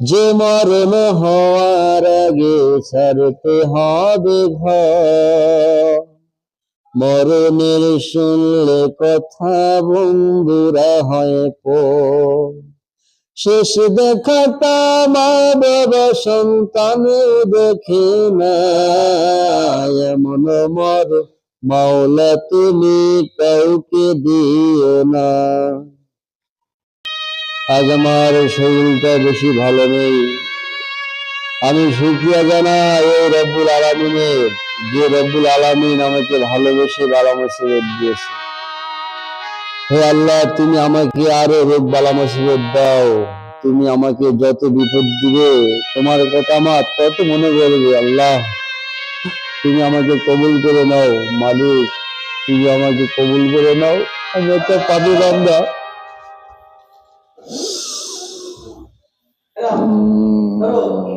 যে মরণ হওয়ার আগে ছাড়তে হবে ঘর। মরণের শুনলে কথা বন্ধুরা হয় পো। শেষ দেখাটা মা সন্তান দেখে না এমন মর মাওলা তুমি কাউকে দিও না। আজ আমার শরীরটা বেশি ভালো নেই। আমি শুক্রিয়া জানাই এই রব্বুল আলমিনের, যে রব্বুল আলমিন আমাকে ভালোবেসে বালা মুসিবত দিয়েছে। হে আল্লাহ, তুমি আমাকে আরও রোগ বালা মুসিবত দাও। তুমি আমাকে যত বিপদ দিবে, তোমার কথা আমার তত মনে করবে আল্লাহ। তুমি আমাকে কবুল করে নাও, মালিক। তুমি আমাকে কবুল করে নাও আমি একটা পাবি বান্দা। 对吧？嗯。